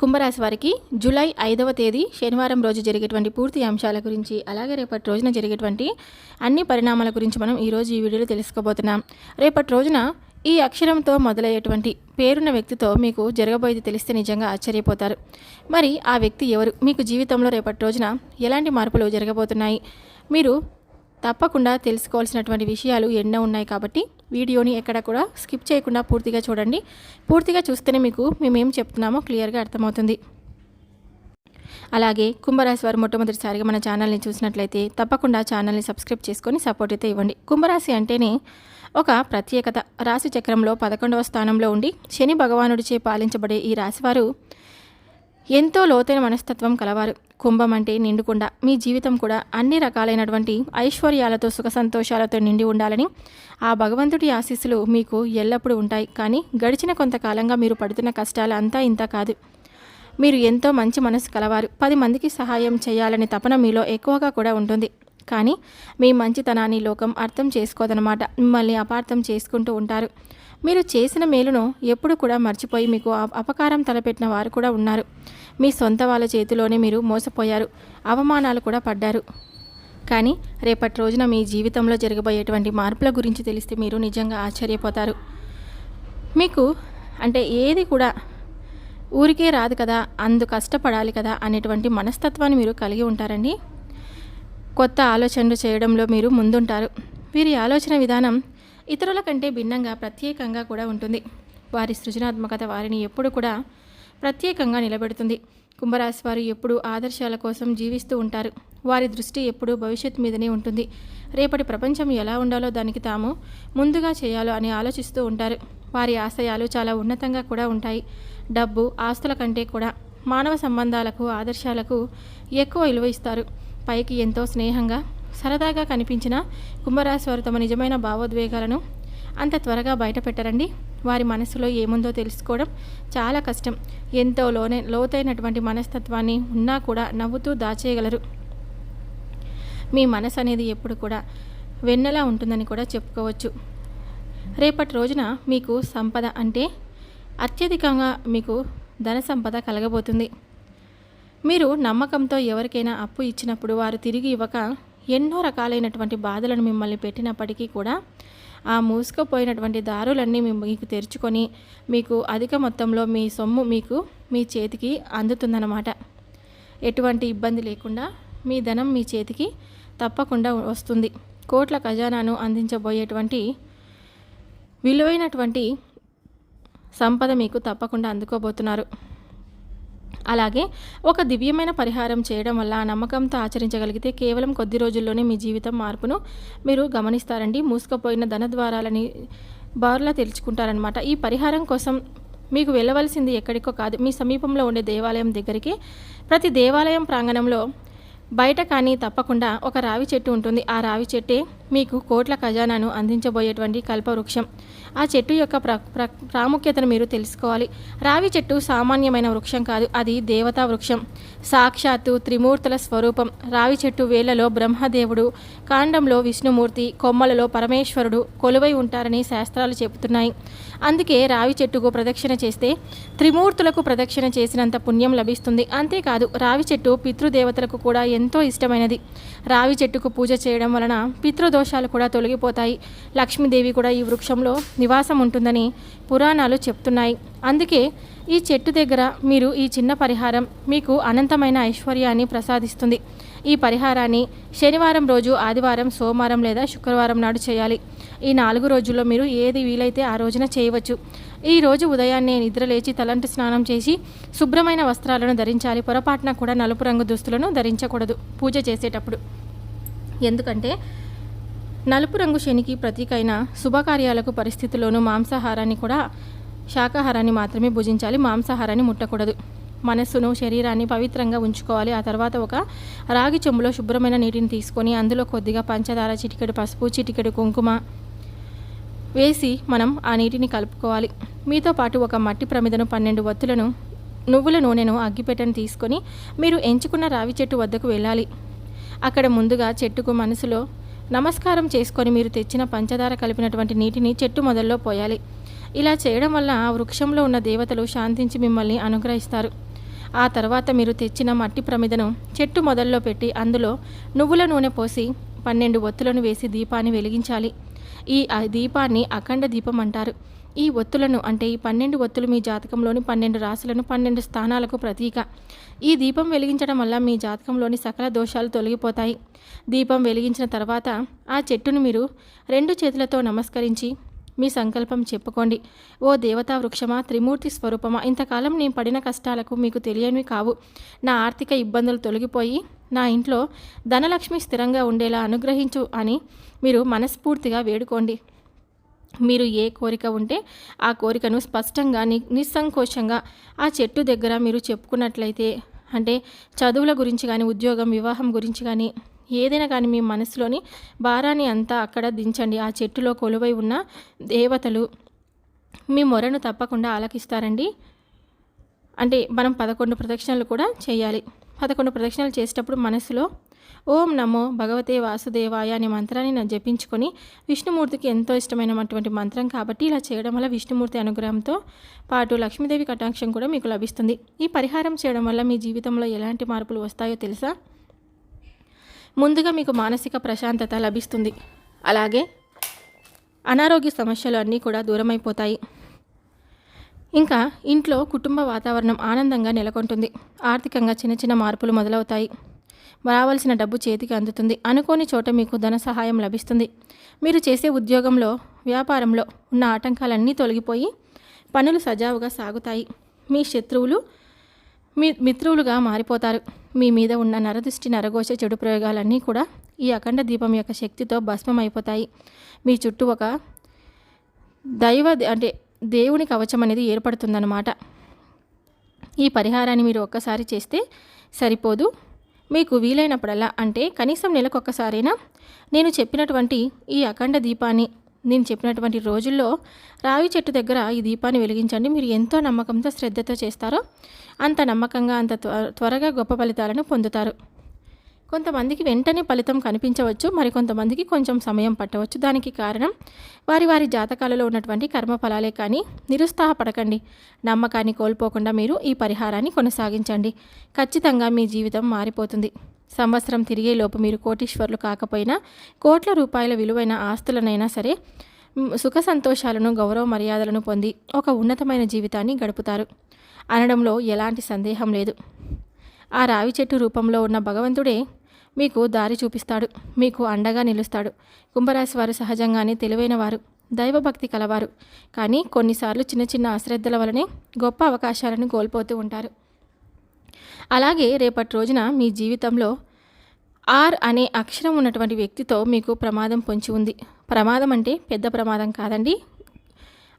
కుంభరాశి వారికి జూలై ఐదవ తేదీ శనివారం రోజు జరిగేటువంటి పూర్తి అంశాల గురించి అలాగే రేపటి రోజున జరిగేటువంటి అన్ని పరిణామాల గురించి మనం ఈరోజు ఈ వీడియోలో తెలుసుకోబోతున్నాం. రేపటి రోజున ఈ అక్షరంతో మొదలయ్యేటువంటి పేరున్న వ్యక్తితో మీకు జరగబోయేది తెలిస్తే నిజంగా ఆశ్చర్యపోతారు. మరి ఆ వ్యక్తి ఎవరు? మీకు జీవితంలో రేపటి రోజున ఎలాంటి మార్పులు జరగబోతున్నాయి? మీరు తప్పకుండా తెలుసుకోవాల్సినటువంటి విషయాలు ఎన్నో ఉన్నాయి కాబట్టి వీడియోని ఎక్కడ కూడా స్కిప్ చేయకుండా పూర్తిగా చూడండి. పూర్తిగా చూస్తేనే మీకు మేమేం చెప్తున్నామో క్లియర్గా అర్థమవుతుంది. అలాగే కుంభరాశి వారు మొట్టమొదటిసారిగా మన ఛానల్ని చూసినట్లయితే తప్పకుండా ఛానల్ని సబ్స్క్రైబ్ చేసుకొని సపోర్ట్ అయితే ఇవ్వండి. కుంభరాశి అంటేనే ఒక ప్రత్యేకత. రాశి చక్రంలో పదకొండవ స్థానంలో ఉండి శని భగవానుడిచే పాలించబడే ఈ రాశివారు ఎంతో లోతైన మనస్తత్వం కలవారు. కుంభం అంటే నిండుకుండా. మీ జీవితం కూడా అన్ని రకాలైనటువంటి ఐశ్వర్యాలతో సుఖ సంతోషాలతో నిండి ఉండాలని ఆ భగవంతుడి ఆశీస్సులు మీకు ఎల్లప్పుడూ ఉంటాయి. కానీ గడిచిన కొంతకాలంగా మీరు పడుతున్న కష్టాలు అంతా ఇంత కాదు. మీరు ఎంతో మంచి మనసు కలవారు. పది మందికి సహాయం చేయాలని తపన మీలో ఎక్కువగా కూడా ఉంటుంది. కానీ మీ మంచితనాన్ని లోకం అర్థం చేసుకోదనమాట మిమ్మల్ని అపార్థం చేసుకుంటూ ఉంటారు. మీరు చేసిన మేలును ఎప్పుడు కూడా మర్చిపోయి మీకు అపకారం తలపెట్టిన వారు కూడా ఉన్నారు. మీ సొంత వాళ్ళ చేతిలోనే మీరు మోసపోయారు. అవమానాలు కూడా పడ్డారు. కానీ రేపటి రోజున మీ జీవితంలో జరగబోయేటువంటి మార్పుల గురించి తెలిస్తే మీరు నిజంగా ఆశ్చర్యపోతారు. మీకు అంటే ఏది కూడా ఊరికే రాదు కదా అందు కష్టపడాలి కదా అనేటువంటి మనస్తత్వాన్ని మీరు కలిగి ఉంటారండి. కొత్త ఆలోచనలు చేయడంలో మీరు ముందుంటారు. వీరి ఆలోచన విధానం ఇతరుల కంటే భిన్నంగా ప్రత్యేకంగా కూడా ఉంటుంది. వారి సృజనాత్మకత వారిని ఎప్పుడు కూడా ప్రత్యేకంగా నిలబెడుతుంది. కుంభరాశి వారు ఎప్పుడూ ఆదర్శాల కోసం జీవిస్తూ ఉంటారు. వారి దృష్టి ఎప్పుడూ భవిష్యత్తు మీదనే ఉంటుంది. రేపటి ప్రపంచం ఎలా ఉండాలో దానికి తాము ముందుగా చేయాలో అని ఆలోచిస్తూ ఉంటారు. వారి ఆశయాలు చాలా ఉన్నతంగా కూడా ఉంటాయి. డబ్బు ఆస్తుల కంటే కూడా మానవ సంబంధాలకు ఆదర్శాలకు ఎక్కువ విలువ ఇస్తారు. పైకి ఎంతో స్నేహంగా సరదాగా కనిపించిన కుంభరాశి వారు తమ నిజమైన భావోద్వేగాలను అంత త్వరగా బయటపెట్టరండి. వారి మనసులో ఏముందో తెలుసుకోవడం చాలా కష్టం. ఎంతో లోనే లోతైనటువంటి మనస్తత్వాన్ని ఉన్నా కూడా నవ్వుతూ దాచేయగలరు. మీ మనసు అనేది ఎప్పుడు కూడా వెన్నెలా ఉంటుందని కూడా చెప్పుకోవచ్చు. రేపటి రోజున మీకు సంపద అంటే అత్యధికంగా మీకు ధన సంపద కలగబోతుంది. మీరు నమ్మకంతో ఎవరికైనా అప్పు ఇచ్చినప్పుడు వారు తిరిగి ఇవ్వక ఎన్నో రకాలైనటువంటి బాధలను మిమ్మల్ని పెట్టినప్పటికీ కూడా ఆ మూసుకుపోయినటువంటి దారులన్నీ మీ- మీకు తెరుచుకొని మీకు అధిక మొత్తంలో మీ సొమ్ము మీకు మీ చేతికి అందుతుందన్నమాట. ఎటువంటి ఇబ్బంది లేకుండా మీ ధనం మీ చేతికి తప్పకుండా వస్తుంది. కోట్ల ఖజానాను అందించబోయేటువంటి విలువైనటువంటి సంపద మీకు తప్పకుండా అందుకోబోతున్నారు. అలాగే ఒక దివ్యమైన పరిహారం చేయడం వల్ల ఆ నమ్మకంతో ఆచరించగలిగితే కేవలం కొద్ది రోజుల్లోనే మీ జీవితం మార్పును మీరు గమనిస్తారండి. మూసుకుపోయిన ధన ద్వారాలని బారులా తెరుచుకుంటారనమాట ఈ పరిహారం కోసం మీకు వెళ్ళవలసింది ఎక్కడికో కాదు మీ సమీపంలో ఉండే దేవాలయం దగ్గరికి. ప్రతి దేవాలయం ప్రాంగణంలో బయట కానీ తప్పకుండా ఒక రావి చెట్టు ఉంటుంది. ఆ రావి చెట్టే మీకు కోట్ల ఖజానాను అందించబోయేటువంటి కల్పవృక్షం. ఆ చెట్టు యొక్క ప్ర ప్ర ప్రాముఖ్యతను మీరు తెలుసుకోవాలి. రావి చెట్టు సామాన్యమైన వృక్షం కాదు అది దేవతా వృక్షం. సాక్షాత్తు త్రిమూర్తుల స్వరూపం. రావి చెట్టు వేళ్ళలో బ్రహ్మదేవుడు కాండంలో విష్ణుమూర్తి కొమ్మలలో పరమేశ్వరుడు కొలువై ఉంటారని శాస్త్రాలు చెబుతున్నాయి. అందుకే రావి చెట్టుకు ప్రదక్షిణ చేస్తే త్రిమూర్తులకు ప్రదక్షిణ చేసినంత పుణ్యం లభిస్తుంది. అంతేకాదు రావి చెట్టు పితృదేవతలకు కూడా ఎంతో ఇష్టమైనది. రావి చెట్టుకు పూజ చేయడం వలన పితృదో దోషాలు కూడా తొలగిపోతాయి. లక్ష్మీదేవి కూడా ఈ వృక్షంలో నివాసం ఉంటుందని పురాణాలు చెప్తున్నాయి. అందుకే ఈ చెట్టు దగ్గర మీరు ఈ చిన్న పరిహారం మీకు అనంతమైన ఐశ్వర్యాన్ని ప్రసాదిస్తుంది. ఈ పరిహారాన్ని శనివారం రోజు ఆదివారం సోమవారం లేదా శుక్రవారం నాడు చేయాలి. ఈ నాలుగు రోజుల్లో మీరు ఏది వీలైతే ఆ రోజున చేయవచ్చు. ఈ రోజు ఉదయాన్నే నిద్రలేచి తలంటి స్నానం చేసి శుభ్రమైన వస్త్రాలను ధరించాలి. పొరపాటున కూడా నలుపు రంగు దుస్తులను ధరించకూడదు. పూజ చేసేటప్పుడు. ఎందుకంటే నలుపు రంగు శనికి ప్రతీక అయిన శుభకార్యాలకు పరిస్థితుల్లోనూ మాంసాహారాన్ని కూడా శాకాహారాన్ని మాత్రమే భుజించాలి. మాంసాహారాన్ని ముట్టకూడదు. మనస్సును శరీరాన్ని పవిత్రంగా ఉంచుకోవాలి. ఆ తర్వాత ఒక రాగి చెంబులో శుభ్రమైన నీటిని తీసుకొని అందులో కొద్దిగా పంచదార చిటికెడు పసుపు చిటికెడు కుంకుమ వేసి మనం ఆ నీటిని కలుపుకోవాలి. మీతో పాటు ఒక మట్టి ప్రమిదను పన్నెండు వత్తులను నువ్వుల నూనెను అగ్గిపెట్టెను తీసుకొని మీరు ఎంచుకున్న రావి చెట్టు వద్దకు వెళ్ళాలి. అక్కడ ముందుగా చెట్టుకు మనసులో నమస్కారం చేసుకొని మీరు తెచ్చిన పంచదార కలిపినటువంటి నీటిని చెట్టు మొదల్లో పోయాలి. ఇలా చేయడం వల్ల వృక్షంలో ఉన్న దేవతలు శాంతించి మిమ్మల్ని అనుగ్రహిస్తారు. ఆ తర్వాత మీరు తెచ్చిన మట్టి ప్రమిదను చెట్టు మొదల్లో పెట్టి అందులో నువ్వుల నూనె పోసి పన్నెండు ఒత్తులను వేసి దీపాన్ని వెలిగించాలి. ఈ దీపాన్ని అఖండ దీపం అంటారు. ఈ ఒత్తులను అంటే ఈ పన్నెండు ఒత్తులు మీ జాతకంలోని పన్నెండు రాశులను పన్నెండు స్థానాలకు ప్రతీక. ఈ దీపం వెలిగించడం వల్ల మీ జాతకంలోని సకల దోషాలు తొలగిపోతాయి. దీపం వెలిగించిన తర్వాత ఆ చెట్టును మీరు రెండు చేతులతో నమస్కరించి మీ సంకల్పం చెప్పుకోండి. ఓ దేవతా వృక్షమా త్రిమూర్తి స్వరూపమా ఇంతకాలం నేను పడిన కష్టాలకు మీకు తెలియనివి కావు. నా ఆర్థిక ఇబ్బందులు తొలగిపోయి నా ఇంట్లో ధనలక్ష్మి స్థిరంగా ఉండేలా అనుగ్రహించు అని మీరు మనస్ఫూర్తిగా వేడుకోండి. మీరు ఏ కోరిక ఉంటే ఆ కోరికను స్పష్టంగా ని నిస్సంకోచంగా ఆ చెట్టు దగ్గర మీరు చెప్పుకున్నట్లయితే అంటే చదువుల గురించి కానీ ఉద్యోగం వివాహం గురించి కానీ ఏదైనా కానీ మీ మనసులోని భారాన్ని అంతా అక్కడ దించండి. ఆ చెట్టులో కొలువై ఉన్న దేవతలు మీ మొరను తప్పకుండా ఆలకిస్తారండి. అంటే మనం పదకొండు ప్రదక్షిణలు కూడా చేయాలి. పదకొండు ప్రదక్షిణలు చేసేటప్పుడు మనసులో ఓం నమో భగవతే వాసుదేవాయ అనే మంత్రాన్ని నేను జపించుకొని విష్ణుమూర్తికి ఎంతో ఇష్టమైనటువంటి మంత్రం కాబట్టి ఇలా చేయడం వల్ల విష్ణుమూర్తి అనుగ్రహంతో పాటు లక్ష్మీదేవి కటాక్షం కూడా మీకు లభిస్తుంది. ఈ పరిహారం చేయడం వల్ల మీ జీవితంలో ఎలాంటి మార్పులు వస్తాయో తెలుసా? ముందుగా మీకు మానసిక ప్రశాంతత లభిస్తుంది. అలాగే అనారోగ్య సమస్యలు అన్నీ కూడా దూరమైపోతాయి. ఇంకా ఇంట్లో కుటుంబ వాతావరణం ఆనందంగా నెలకొంటుంది. ఆర్థికంగా చిన్న చిన్న మార్పులు మొదలవుతాయి. రావాల్సిన డబ్బు చేతికి అందుతుంది. అనుకోని చోట మీకు ధన సహాయం లభిస్తుంది. మీరు చేసే ఉద్యోగంలో వ్యాపారంలో ఉన్న ఆటంకాలన్నీ తొలగిపోయి పనులు సజావుగా సాగుతాయి. మీ శత్రువులు మీ మిత్రులుగా మారిపోతారు. మీ మీద ఉన్న నరదృష్టి నరగోష చెడు ప్రయోగాలన్నీ కూడా ఈ అఖండ దీపం యొక్క శక్తితో భస్మం అయిపోతాయి మీ చుట్టూ ఒక దైవ అంటే దేవుని కవచం అనేది ఏర్పడుతుందన్నమాట. ఈ పరిహారాన్ని మీరు ఒక్కసారి చేస్తే సరిపోదు. మీకు వీలైనప్పుడల్లా అంటే కనీసం నెలకొకసారైనా నేను చెప్పినటువంటి ఈ అఖండ దీపాన్ని నేను చెప్పినటువంటి రోజుల్లో రావి చెట్టు దగ్గర ఈ దీపాన్ని వెలిగించండి. మీరు ఎంతో నమ్మకంతో శ్రద్ధతో చేస్తారో అంత నమ్మకంగా అంత త్వరగా గొప్ప ఫలితాలను పొందుతారు. కొంతమందికి వెంటనే ఫలితం కనిపించవచ్చు మరికొంతమందికి కొంచెం సమయం పట్టవచ్చు. దానికి కారణం వారి వారి జాతకాలలో ఉన్నటువంటి కర్మఫలాలే కానీ నిరుత్సాహపడకండి. నమ్మకాన్ని కోల్పోకుండా మీరు ఈ పరిహారాన్ని కొనసాగించండి. ఖచ్చితంగా మీ జీవితం మారిపోతుంది. సంవత్సరం తిరిగే లోపు మీరు కోటీశ్వర్లు కాకపోయినా కోట్ల రూపాయల విలువైన ఆస్తులనైనా సరే సుఖ సంతోషాలను గౌరవ మర్యాదలను పొంది ఒక ఉన్నతమైన జీవితాన్ని గడుపుతారు. అనడంలో ఎలాంటి సందేహం లేదు. ఆ రావి చెట్టు రూపంలో ఉన్న భగవంతుడే మీకు దారి చూపిస్తాడు. మీకు అండగా నిలుస్తాడు. కుంభరాశి వారు సహజంగానే తెలివైన వారు దైవభక్తి కలవారు. కానీ కొన్నిసార్లు చిన్న చిన్న అశ్రద్ధల వలనే గొప్ప అవకాశాలను కోల్పోతూ ఉంటారు. అలాగే రేపటి రోజున మీ జీవితంలో ఆర్ అనే అక్షరం ఉన్నటువంటి వ్యక్తితో మీకు ప్రమాదం పొంచి ఉంది. ప్రమాదం అంటే పెద్ద ప్రమాదం కాదండి.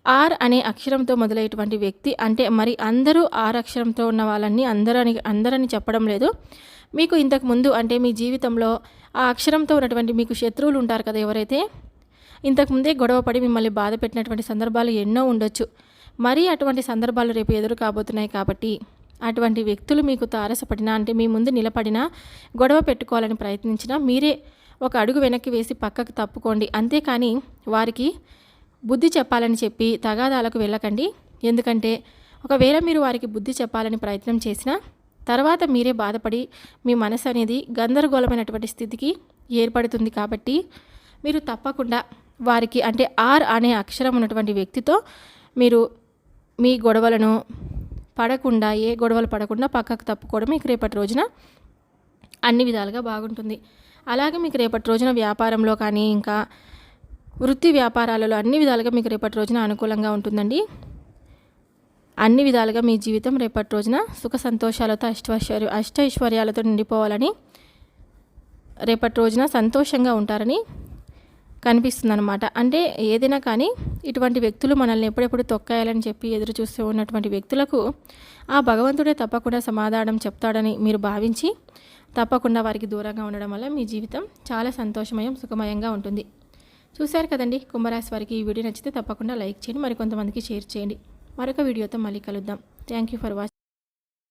ఆర్ అనే అక్షరంతో మొదలయ్యేటువంటి వ్యక్తి అంటే మరి అందరూ ఆర్ అక్షరంతో ఉన్న వాళ్ళని అందరని అందరని చెప్పడం లేదు. మీకు ఇంతకు ముందు అంటే మీ జీవితంలో ఆ అక్షరంతో ఉన్నటువంటి మీకు శత్రువులు ఉంటారు కదా ఎవరైతే ఇంతకుముందే గొడవపడి మిమ్మల్ని బాధ పెట్టినటువంటి సందర్భాలు ఎన్నో ఉండొచ్చు. మరీ అటువంటి సందర్భాలు రేపు ఎదురు కాబోతున్నాయి కాబట్టి అటువంటి వ్యక్తులు మీకు తారసపడినా అంటే మీ ముందు నిలబడినా గొడవ పెట్టుకోవాలని ప్రయత్నించినా మీరే ఒక అడుగు వెనక్కి వేసి పక్కకు తప్పుకోండి. అంతేకాని వారికి బుద్ధి చెప్పాలని చెప్పి తగాదాలకు వెళ్ళకండి. ఎందుకంటే ఒకవేళ మీరు వారికి బుద్ధి చెప్పాలని ప్రయత్నం చేసినా తర్వాత మీరే బాధపడి మీ మనసు అనేది గందరగోళమైనటువంటి స్థితికి ఏర్పడుతుంది కాబట్టి మీరు తప్పకుండా వారికి అంటే ఆర్ అనే అక్షరం ఉన్నటువంటి వ్యక్తితో మీరు మీ గొడవలను పడకుండా ఏ గొడవలు పడకుండా పక్కకు తప్పుకోవడం మీకు రేపటి రోజున అన్ని విధాలుగా బాగుంటుంది. అలాగే మీకు రేపటి రోజున వ్యాపారంలో కానీ ఇంకా వృత్తి వ్యాపారాలలో అన్ని విధాలుగా మీకు రేపటి రోజున అనుకూలంగా ఉంటుందండి. అన్ని విధాలుగా మీ జీవితం రేపటి రోజున సుఖ సంతోషాలతో అష్టైశ్వర్య అష్టైశ్వర్యాలతో నిండిపోవాలని రేపటి రోజున సంతోషంగా ఉంటారని కనిపిస్తుంది అనమాట అంటే ఏదైనా కానీ ఇటువంటి వ్యక్తులు మనల్ని ఎప్పుడెప్పుడు తొక్కాయాలని చెప్పి ఎదురు చూస్తూ ఉన్నటువంటి వ్యక్తులకు ఆ భగవంతుడే తప్పకుండా సమాధానం చెప్తాడని మీరు భావించి తప్పకుండా వారికి దూరంగా ఉండడం వల్ల మీ జీవితం చాలా సంతోషమయం సుఖమయంగా ఉంటుంది. చూశారు కదండి? కుంభరాశి వారికి ఈ వీడియో నచ్చితే తప్పకుండా లైక్ చేయండి. మరి కొంతమందికి షేర్ చేయండి. మరొక వీడియోతో మళ్ళీ కలుద్దాం. Thank you for watching